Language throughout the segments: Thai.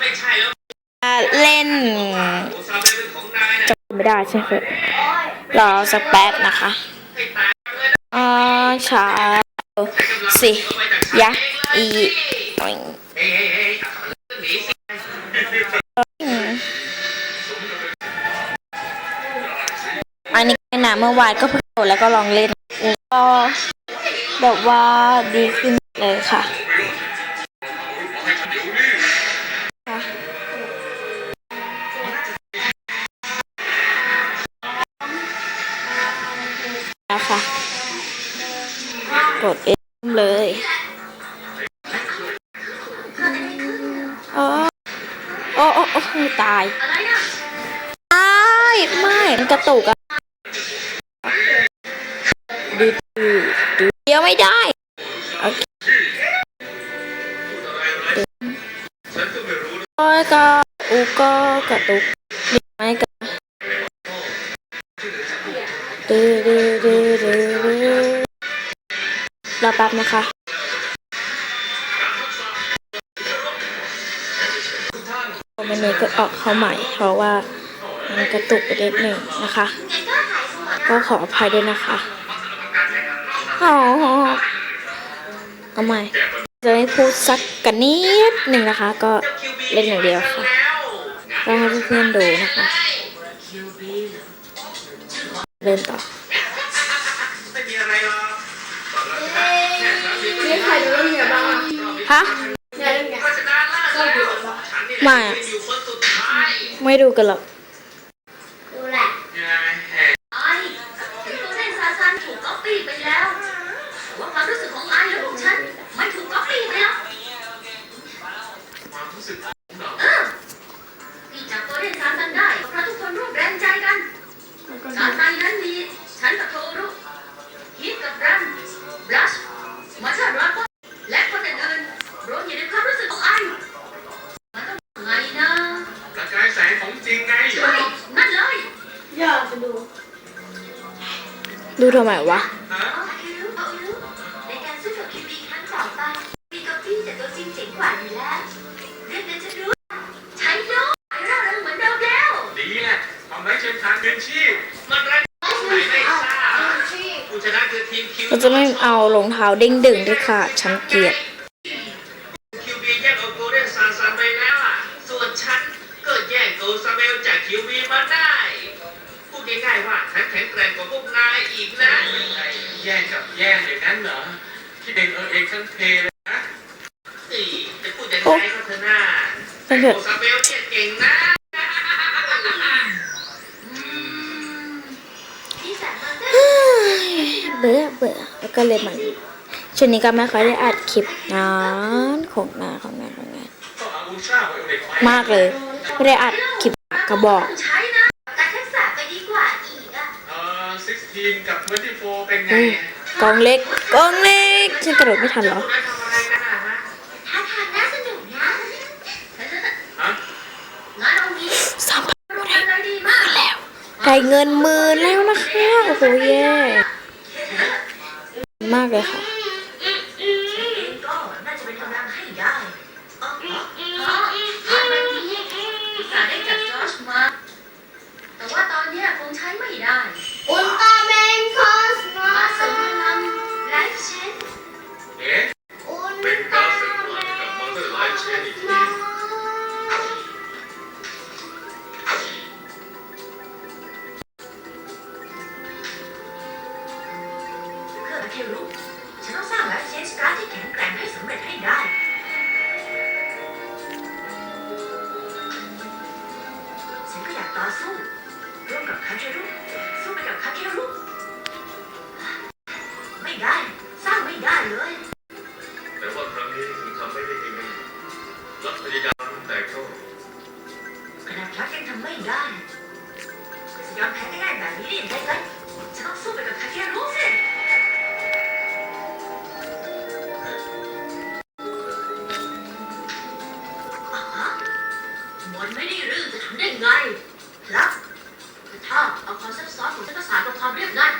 ไม่ใช่แล้วเล่นโอซาเบะเป็นของนายนะจำไม่ได้ใช่ไหมรอสักแป๊บนะคะเลยนะอ่าชาสิยักษ์อีเฮ้ยเฮ้ยเฮ้ยหนีสิอืมอันนี้นะเมื่อวานก็เพิ่งโหลดแล้วก็ลองเล่นก็แบบว่าดีขึ้นเลยค่ะ กดเอ็มเลยอ๋อโอ้โอ้โอ้ตาย ตายไม่มันกระตุกอะดูดูดูเดียวไม่ได้โอเคฉันก็ไม่รู้นะโอ้ยก็อูก็กระตุกดีไหมก รอแป๊บนะคะ วันนี้ก็ออกเข้าใหม่ เพราะว่ามันกระตุกไปนิดหนึ่งนะคะ ก็ขออภัยด้วยนะคะอ๋อเอาใหม่ จะไม่พูดสักกันนิดหนึ่งนะคะ ก็เล่นอย่างเดียวค่ะแล้วก็ให้เพื่อนๆดูนะคะ เล่นต่อ ดูเรื่องเนี้ยบ้างอะฮะเนี่ยเรื่องเนี้ยก็ชนะล่าชอบดูปะฉันนี่ไม่แหละอะอยู่คนสุดท้ายไม่ดูกันหรอก ใช้โลกไอ้เราเริงเหมือนเดิมแล้วดีแหละทำไร้เชิงทางเดินชีพมันแรงไหนไม่ทราบผู้ชนะคือทีมคิว เราจะไม่เอารองเท้าเด้งดึงด้วยค่ะ ฉันเกลียด นั้นเหรอคิดเองเออเองทั้งเพเลยนะนี่จะพูดยังไงก็เถอะหน้าไปเถอะโกลซาเมลเนี่ยเก่งนะที่แสนมันก็เบื่อเบื่อแล้วก็เลยมันช่วงนี้ก็ไม่ค่อยได้อัดคลิปงานของงานของงานของงานก็เอาอุลตร้าไวโอเลตไฟมากเลย ไม่ได้อัดคลิปกระบอกต้องใช้นะการทักษะก็ดีกว่าอีกอะเอ่อ16 กับ 24 เป็นไงอืม กองเล็กกองเล็กฉันกระโดดไม่ทันเหรอน่าสนุกนะฮะงั้นเอางี้ามพันรวมกันเลยดีมากแล้วได้เงินหมื่นแล้วนะคะโอ้โหเย่มากเลยค่ะ ไม่ได้จะยอมแพ้ง่ายๆแบบนี้ได้ยังไงกันฉันต้องสู้ไปกับคาเครุสิอ่าฮะมันไม่ได้รื่นจะทำได้ไงครับถ้าเอาความซับซ้อนของเส้นประสาทกับความเรียบง่าย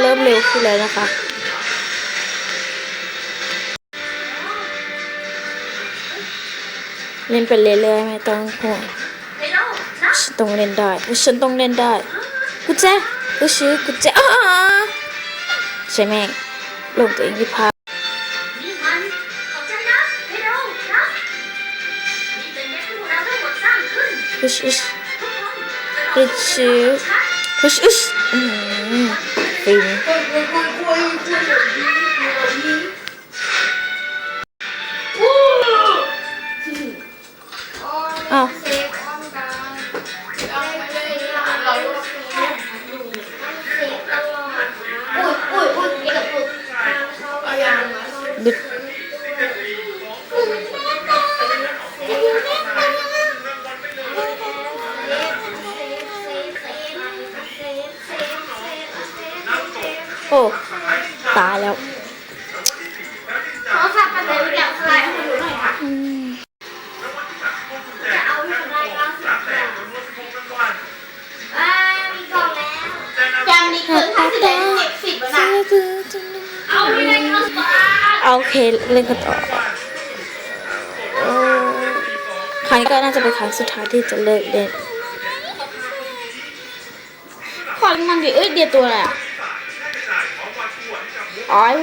เริ่มเร็วขึ้นแล้วนะคะเล่นไปเรื่อยๆไม่ต้องห่วงไอ้โน่นะฉันต้องเล่นได้ฉันต้องเล่นได้กุญแจกูชื่อกุญแจอ้าใช่ไหมลงตัวเองที่พานี่มันขอบใจนะไอ้โน่นะนี่เป็นเม็ดที่พวกเราทั้งหมดสร้างขึ้นพุชอุชทุกคนพุชชื่อพุชอุชอืม ฟิน ตายแล้วขอฝากกันเลยอยากสไลด์ให้คุณดูหน่อยค่ะอืมจะเอาที่สไลด์ล่าสุดค่ะอ่ามีกล่องแล้วยังมีคืนถ้าแสดงเจ็ดสิบแล้วนะเอาไปเลยครับป้าเอาโอเคเล่นกันต่อโอ้ครั้งนี้ก็น่าจะเป็นครั้งสุดท้ายที่จะเลิกเล่นขอเล่นมันดิเอ้ยเดียวตัวอะไรอะ อ๋อไอ้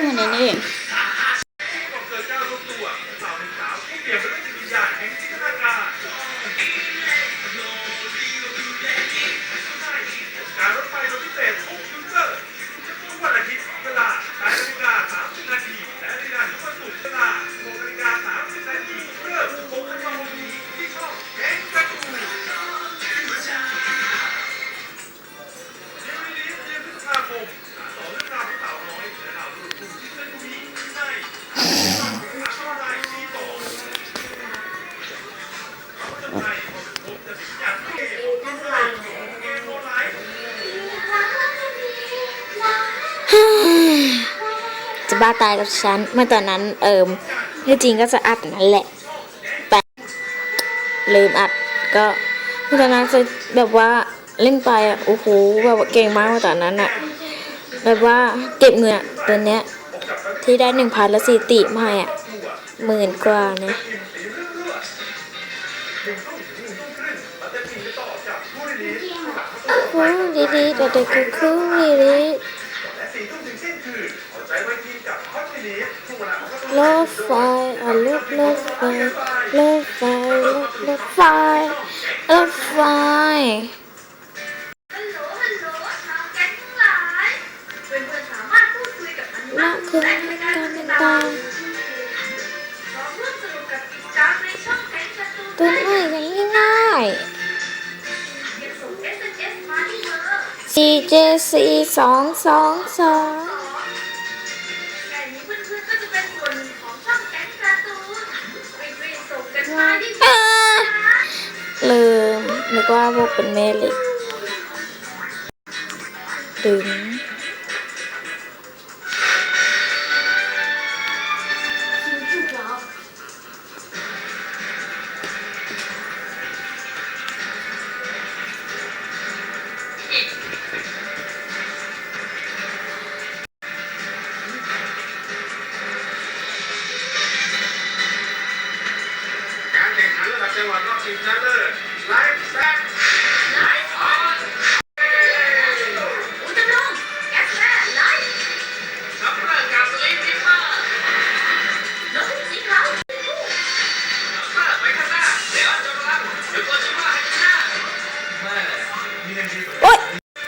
บ้าตายกับฉันเมื่อตอนนั้นเอิมที่จริงก็จะอัดนั่นแหละ แต่ลืมอัดก็เมื่อตอนนั้นจะแบบว่าเล่นไปอะโอ้โหแบบเก่งมากเมื่อตอนนั้นอะแบบว่าเก็บเงินตัวเนี้ยที่ได้หนึ่งพันล้วสี่ติมาอะหมื่นกว่าเนี่ยคูลีลีเด็กคูลีลีรถไฟอะร ถรถไฟรถไฟรถรถ สี่สองสองสองลืมนึกว่าพวกเป็นแม่เหล็กดึง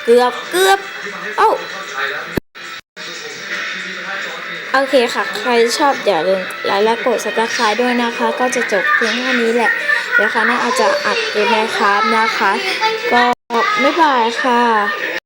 เกือบเกือบเอ้าโอเคค่ะ ใครชอบอย่าลืมไลค์และกดซับสไคร์ด้วยนะคะ ก็จะจบเพียงแค่นี้แหละเดี๋ยวคราวหน้าอาจจะอัดเกมนะครับนะคะ ก็ไม่บายค่ะ